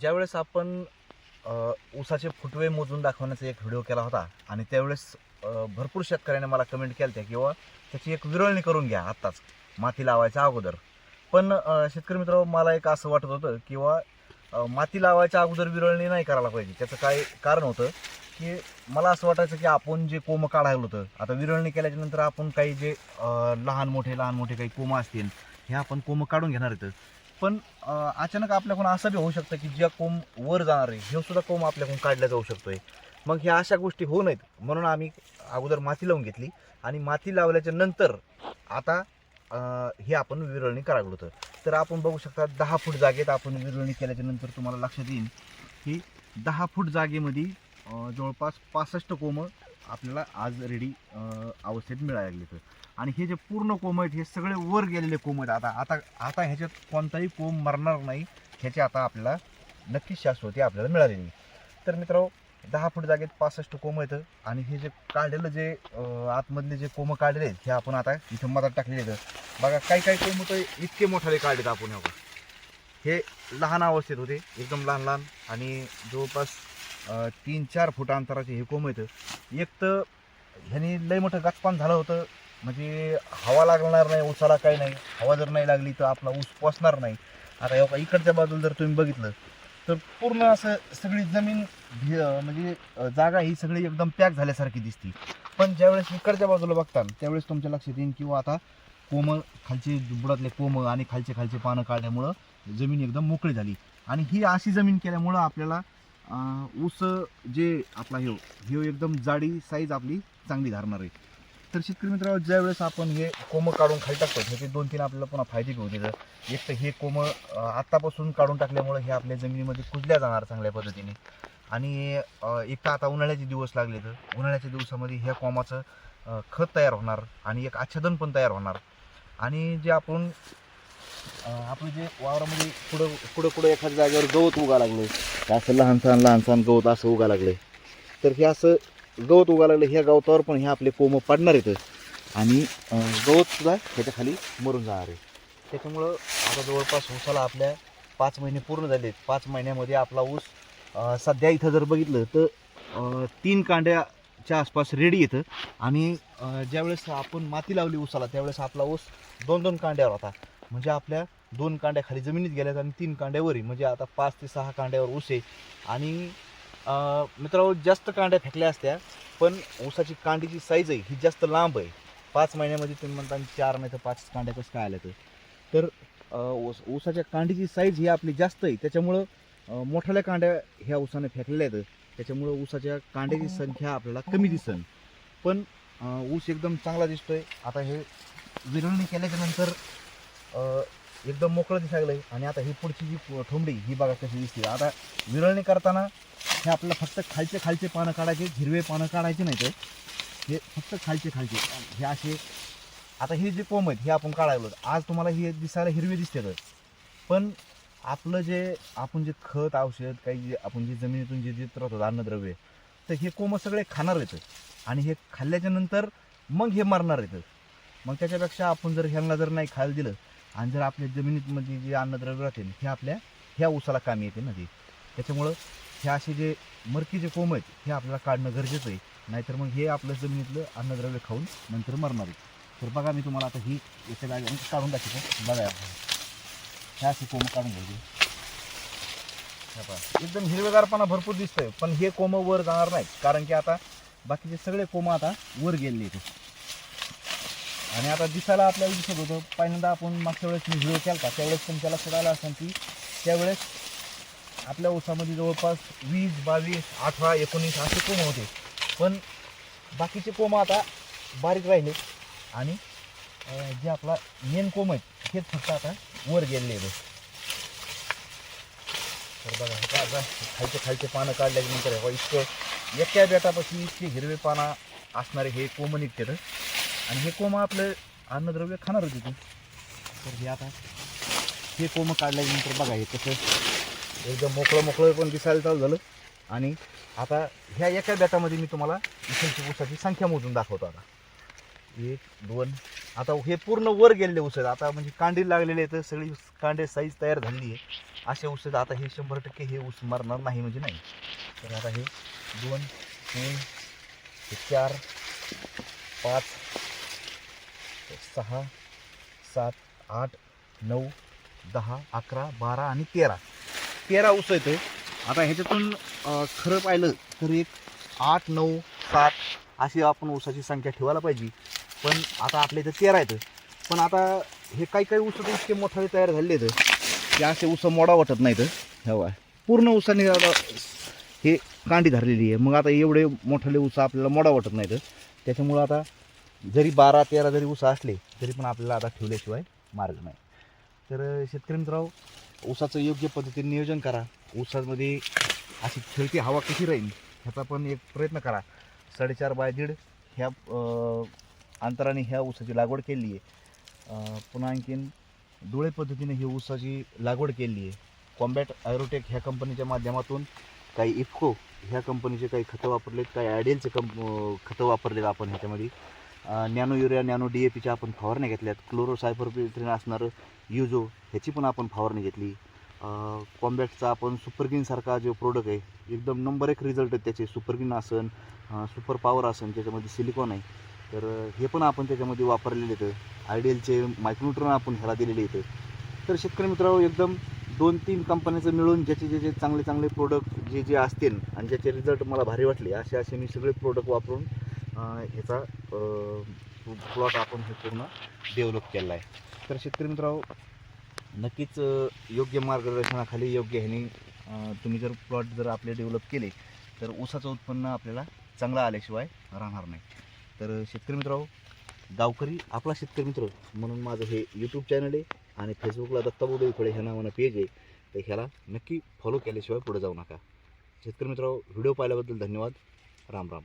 ज्यावेळेस आपण ऊसाचे फुटवे मोजून दाखवण्याचा एक व्हिडिओ केला होता आणि त्यावेळेस भरपूर शेतकऱ्याने मला कमेंट केल्या त्या किंवा त्याची एक विरळणी करून घ्या आत्ताच माती लावायच्या अगोदर. पण शेतकरी मित्र मला एक असं वाटत होतं किंवा माती लावायच्या अगोदर विरळणी नाही करायला पाहिजे. त्याचं काय कारण होतं की मला असं वाटायचं की आपण जे कोमं काढायला होतं आता विरळणी केल्याच्यानंतर आपण काही जे लहान मोठे लहान मोठे काही कोमं असतील हे आपण कोमं काढून घेणार आहेत. पण अचानक आपल्याकडून असं बी होऊ शकतं की ज्या कोंब वर जाणार आहे हे सुद्धा कोंब आपल्याकडून काढला जाऊ शकतोय. मग ह्या अशा गोष्टी होऊ नयेत. म्हणून आम्ही अगोदर माती लावून घेतली आणि माती लावल्याच्या नंतर आता हे आपण विरळणी करायला होतं. तर आपण बघू शकता दहा फूट जागेत आपण विरळणी केल्याच्यानंतर तुम्हाला लक्षात येईल की दहा फूट जागेमध्ये जवळपास पासष्ट कोंब आपल्याला आज रेडी अवस्थेत मिळायला लागले तर आणि हे जे पूर्ण कोंब आहेत हे सगळे वर गेलेले कोंब आहेत. आता आता आता ह्याच्यात कोणताही कोंब मरणार नाही ह्याची आता आपल्याला नक्कीच शाश्वती आपल्याला मिळालेली. तर मित्रांनो दहा फूट जागेत पासष्ट कोंब येतं आणि हे जे काढलेलं जे आतमधले जे कोंब काढलेले आहेत हे आपण आता इथं मधात टाकलेले आहेत. बघा काही काही कोंब तर इतके मोठाले काढलेत आपण. हे हे लहान अवस्थेत होते. एकदम लहान लहान. आणि जवळपास तीन चार फूट अंतराचे हे कोंब येतं एक तर ह्यानी लय मोठं गाचपान झालं होतं. म्हणजे हवा लागणार नाही ऊसाला काही नाही. हवा जर नाही लागली तर आपला ऊस पोचणार नाही. आता हे इकडच्या बाजूला जर तुम्ही बघितलं तर पूर्ण असं सगळी जमीन म्हणजे जागा ही सगळी एकदम पॅक झाल्यासारखी दिसती. पण ज्यावेळेस इकडच्या बाजूला बघता त्यावेळेस तुमच्या लक्षात येईल किंवा हो, आता कोमं खालचे बुडातले कोमं आणि खालचे खालचे पानं काढल्यामुळं जमीन एकदम मोकळी झाली. आणि ही अशी जमीन केल्यामुळं आपल्याला ऊस जे आपला ह्यो ह्यो एकदम जाडी साईज आपली चांगली धरणार आहे. तर शेतकरी मित्रांनो ज्यावेळेस आपण हे कोमं काढून खाली टाकतो ह्याचे दोन तीन आपल्याला पुन्हा फायदे घेऊ देतात एक तर हे कोमं आत्तापासून काढून टाकल्यामुळे हे आपल्या जमिनीमध्ये कुजल्या जाणार चांगल्या पद्धतीने. आणि एक तर आता उन्हाळ्याचे दिवस लागले तर उन्हाळ्याच्या दिवसामध्ये ह्या कोमाचं खत तयार होणार आणि एक आच्छादन पण तयार होणार. आणि जे आपण आपण आपलं जे वावरामध्ये पुढं पुढं पुढं एखाद्या जागेवर गवत उगा लागले असं लहान सहान लहान सहान गवत असं उगा लागले तर हे असं गवत उगा लागलं ह्या गवतावर पण हे आपले कोमं पडणार आहेत. आणि गवतसुद्धा गवत ह्याच्या खाली मरून जाणार आहे. त्याच्यामुळं आता जवळपास ऊसाला आपल्या पाच महिने पूर्ण झाले पाच महिन्यामध्ये आपला ऊस सध्या इथं जर बघितलं तर तीन कांड्याच्या आसपास रेडी येतं आणि ज्यावेळेस आपण माती लावली ऊसाला त्यावेळेस आपला ऊस दोन दोन कांड्यावर होता. म्हणजे आपल्या दोन कांड्या खाली जमिनीत गेल्यात आणि तीन कांड्यावरही. म्हणजे आता पाच ते सहा कांड्यावर ऊस आहे. आणि मित्रांनो जास्त कांड्या फेकल्या असत्या पण ऊसाची कांडीची साईज आहे ही जास्त लांब आहे. पाच महिन्यामध्ये तुम्ही म्हणता चार नाही तर पाच कांड्या कसं काय आल्या तर? तर ऊस ऊसाच्या कांडीची साईज ही आपली जास्त आहे. त्याच्यामुळं मोठ्याल्या कांड्या ह्या ऊसाने फेकलेल्या आहेत. त्याच्यामुळं ऊसाच्या कांड्याची संख्या आपल्याला कमी दिसन. पण ऊस एकदम चांगला दिसतोय. आता हे विरळणी केल्याच्यानंतर एकदम मोकळं दिसायला लागलं आणि आता ही पुढची जी ठोंबडी ही बघा कशी दिसते. आता विरळणी करताना हे आपल्याला फक्त खालचे खालचे पानं काढायचे हिरवे पानं काढायचे नाही तर हे फक्त खालचे खालचे. हे असे आता हे जे कोंब आहेत हे आपण काढायलो आज तुम्हाला हे दिसायला हिरवे दिसते पण आपलं जे आपण जे खत औषध काही जे आपण जे जमिनीतून जे देत राहतो अन्नद्रव्य तर हे कोंब सगळे खाणार येतं आणि हे खाल्ल्याच्या नंतर मग हे मरणार येतं मग त्याच्यापेक्षा आपण जर ह्यांना जर नाही खायला दिलं आणि जर आपल्या जमिनीमध्ये जे अन्नद्रव्य राहते ना हे आपल्या ह्या ऊसाला कामी येते ना ते. त्याच्यामुळं हे असे जे मरकी जे कोंब आहेत हे आपल्याला काढणं गरजेचं आहे. नाहीतर मग हे आपलं जमिनीतलं अन्नद्रव्य खाऊन नंतर मरणार आहे तर बघा मी तुम्हाला आता ही याच्या जागेवर काढून दाखवतो. बघा हे असे कोंब काढून घ्यायचे. एकदम हिरवेगारपणा भरपूर दिसतोय पण हे कोंब वर जाणार नाहीत. कारण की आता बाकीचे सगळे कोंब आता वर गेलेले आहेत. आणि आता दिसायला आपल्याला दिसत होतं. पहिल्यांदा आपण मागच्या वेळेस मी व्हिडिओ केला त्यावेळेस तुमच्या लक्षात आलं असेल की त्यावेळेस आपल्या ऊसामध्ये जवळपास वीस बावीस अठरा एकोणीस असे कोंब होते. पण बाकीचे कोंब आता बारीक राहिले. आणि जे आपला मेन कोंब आहेत हेच फक्त आता वर गेलेले आहेत. तर बघा आता काय खालचे खालचे पानं काढल्यानंतर इतकं एका बेटापासून इतके हिरवे पानं असणारे हे कोंब तर आणि हे कोंब आपलं अन्नद्रव्य खाणार होते ते. तर हे आता हे कोंब काढल्यानंतर बघा हे कसं एकदम मोकळं मोकळं पण दिसायला चालू झालं. आणि आता ह्या एका बॅटामध्ये मी तुम्हाला इथलची ऊसाची संख्या मोजून दाखवतो आता. एक दोन आता हे पूर्ण वर गेलेले ऊस आहेत आता म्हणजे कांडी लागलेले आहेत सगळी कांडे साईज तयार झालेली आहे. असे ऊस आता हे शंभर टक्के हे ऊस मरणार नाही म्हणजे नाही. तर आता हे दोन तीन चार पाच सहा सात आठ नऊ दहा अकरा बारा आणि तेरा. तेरा ऊस येतो आता ह्याच्यातून खरं पाहिलं तर एक आठ नऊ सात अशी आपण ऊसाची संख्या ठेवायला पाहिजे. पण आता आपल्या इथं तेरा येतं पण आता हे काही काही ऊस तर इतके मोठाले तयार झालेले आहेत. की असे ऊस मोडा वाटत नाहीत. हवा पूर्ण ऊसाने आता हे कांडी धरलेली आहे. मग आता एवढे मोठाले ऊस आपल्याला मोडा वाटत नाहीत. त्याच्यामुळं आता जरी बारा तेरा जरी ऊस असले तरी पण आपल्याला आता ठेवल्याशिवाय मार्ग नाही. तर शेतकरी मित्रांनो ऊसाचं योग्य पद्धतीने नियोजन करा. ऊसामध्ये अशी खेळती हवा कशी राहील ह्याचा पण एक प्रयत्न करा. साडेचार बाय दीड ह्या अंतराने ह्या ऊसाची लागवड केली आहे. पुन्हा आणखीन डोळे पद्धतीने ही ऊसाची लागवड केली आहे. कॉम्बॅट ॲरोटेक ह्या कंपनीच्या माध्यमातून काही इफको ह्या कंपनीचे काही खतं वापरलेत काही आयडियलचे कंप खतं वापरलेत आपण ह्याच्यामध्ये. Nano urea nano D A पीच्या आपण फवारण्या घेतल्यात. क्लोरो असणारं युजो ह्याची पण आपण फवारणी घेतली. कॉम्बॅटचा आपण सुपरगिनसारखा जो प्रोडक्ट आहे एकदम नंबर एक रिझल्ट आहेत त्याचे. सुपरगिन आसन सुपर पॉवर आसन त्याच्यामध्ये सिलिकॉन आहे. तर हे पण आपण त्याच्यामध्ये वापरलेले आहेत. आयडियलचे मायक्रोन्यूट्रॉन आपण ह्याला दिलेले आहेत. तर शेतकरी मित्रांनो एकदम दोन तीन कंपन्यांचं मिळून ज्याचे जे जे चांगले चांगले प्रोडक्ट जे जे असतील आणि ज्याचे रिझल्ट मला भारी वाटले असे असे मी सगळे प्रोडक्ट वापरून ह्याचा प्लॉट आपण हे पूर्ण डेव्हलप केला आहे तर शेतकरी मित्रांनो नक्कीच योग्य मार्गदर्शनाखाली योग्य ह्याने तुम्ही जर प्लॉट जर आपले डेव्हलप केले तर ऊसाचं उत्पन्न आपल्याला चांगलं आल्याशिवाय राहणार नाही. तर शेतकरी मित्रांनो गावकरी आपला शेतकरी मित्र म्हणून माझं हे यूट्यूब चॅनल आहे आणि फेसबुकला दत्ता बोडे इकडे ह्या नावानं पेज आहे तर ह्याला नक्की फॉलो केल्याशिवाय पुढे जाऊ नका. शेतकरी मित्रांनो व्हिडिओ पाहिल्याबद्दल धन्यवाद. राम राम.